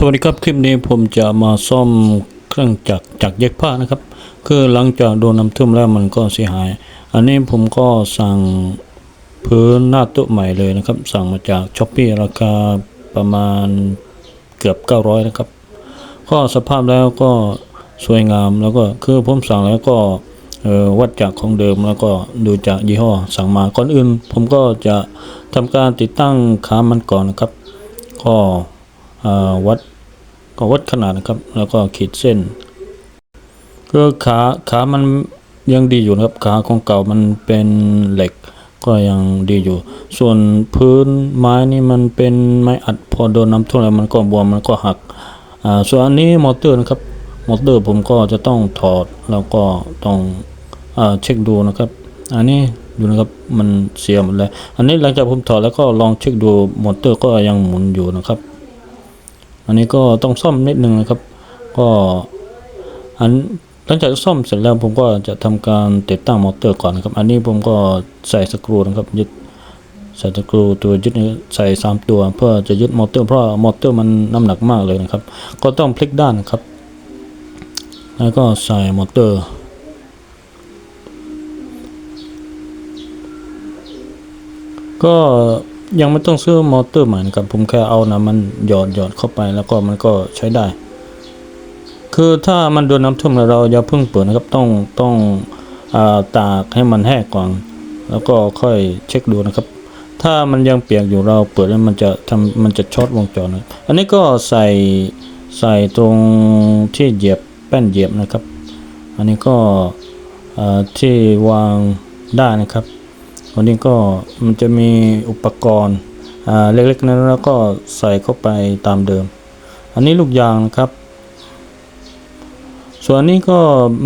สวัสดีครับ คลิปนี้ผมจะมาซ่อมเครื่องจักรจักรเย็บผ้านะครับ คือหลังจากโดนน้ำท่วมแล้วมันก็เสียหาย อันนี้ผมก็สั่งพื้นหน้าโต๊ะใหม่เลยนะครับ สั่งมาจากช้อปปี้ราคาประมาณเกือบ 900 นะครับ ก็สภาพแล้วก็สวยงามแล้วก็คือผมสั่งแล้วก็วัดจากของเดิมแล้วก็ดูจากยี่ห้อสั่งมาก่อนอื่น ผมก็จะทำการติดตั้งขามันก่อนนะครับ ก็ วัดก็วัดขนาดนะครับ แล้วก็ขีดเส้นก็ขาขามันยังดีอยู่นะครับ ขาของเก่ามันเป็นเหล็ก ก็ยังดีอยู่ ส่วนพื้นไม้นี่มันเป็นไม้อัดพอโดนน้ำท่วมแล้วมันก็บวมมันก็หักส่วนอันนี้มอเตอร์นะครับมอเตอร์ผมก็จะต้องถอดแล้วก็ต้องอเช็คดูนะครับ อันนี้ดูนะครับมันเสียหมดเลยอันนี้หลังจากผมถอดแล้วก็ลองเช็คดูมอเตอร์ก็ยังหมุนอยู่นะครับ อันนี้ก็ต้องซ่อมนิดนึงนะครับ ก็อันหลังจากซ่อมเสร็จแล้วผมก็จะทำการติดตั้งมอเตอร์ก่อนนะครับ อันนี้ผมก็ใส่สกรูนะครับยึดใส่ตะกรูตัวยึดใส่สามตัว เพื่อจะยึดมอเตอร์เพราะมอเตอร์มันน้ำหนักมากเลยนะครับ ก็ต้องพลิกด้านนะครับ แล้วก็ใส่มอเตอร์ก็ ยังไม่ต้องซื้อมอเตอร์ใหม่นะครับผมแค่เอานะมันหยอดหยอดเข้าไปแล้วก็มันก็ใช้ได้ คือถ้ามันโดนน้ำท่วมแล้วเราอย่าเพิ่งเปิดนะครับต้องต้องอาตากให้มันแห้งก่อน แล้วก็ค่อยเช็คดูนะครับ ถ้ามันยังเปียกอยู่เราเปิดแล้วมันจะทำมันจะช็อตวงจรนะอันนี้ก็ใส่ใส่ตรงที่เหยียบแป้นเหยียบนะครับ อันนี้ก็ที่วางได้นะครับ วันนี้ก็มันจะมีอุปกรณ์เล็กๆนั้นแล้วก็ใส่เข้าไปตามเดิม อันนี้ลูกยางนะครับ ส่วนนี้ก็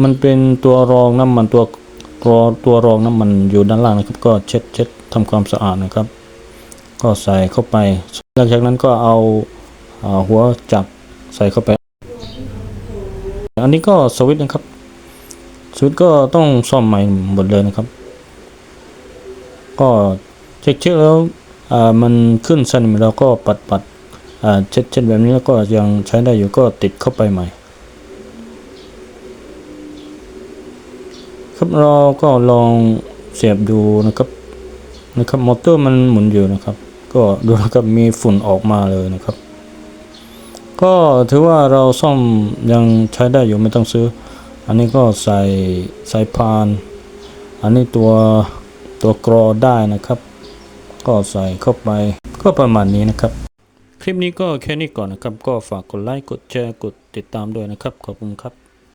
มันเป็นตัวรองน้ำมันตัวรอตัวรองน้ำมันอยู่ด้านล่างนะครับ ก็เช็ดเช็ดทำความสะอาดนะครับ ก็ใส่เข้าไป หลังจากนั้นก็เอาอาหัวจับใส่เข้าไป อันนี้ก็สวิตช์นะครับสวิตช์ก็ต้องซ่อมใหม่หมดเลยนะครับ ก็เช็คเช็คแล้วมันขึ้นสนิมแล้วก็ปัดปัดเช็ดเช็ดแบบนี้แล้วก็ยังใช้ได้อยู่ก็ติดเข้าไปใหม่ ครับเราก็ลองเสียบดูนะครับนะครับมอเตอร์มันหมุนอยู่นะครับ ก็ดูนะครับมีฝุ่นออกมาเลยนะครับ ก็ถือว่าเราซ่อมยังใช้ได้อยู่ไม่ต้องซื้อ อันนี้ก็ใส่สายพาน อันนี้ตัว ตัวกรอได้นะครับ ก็ใส่เข้าไปก็ประมาณนี้นะครับ คลิปนี้ก็แค่นี้ก่อนนะครับ ก็ฝากกดไลค์กดแชร์กดติดตามด้วยนะครับ ขอบคุณครับ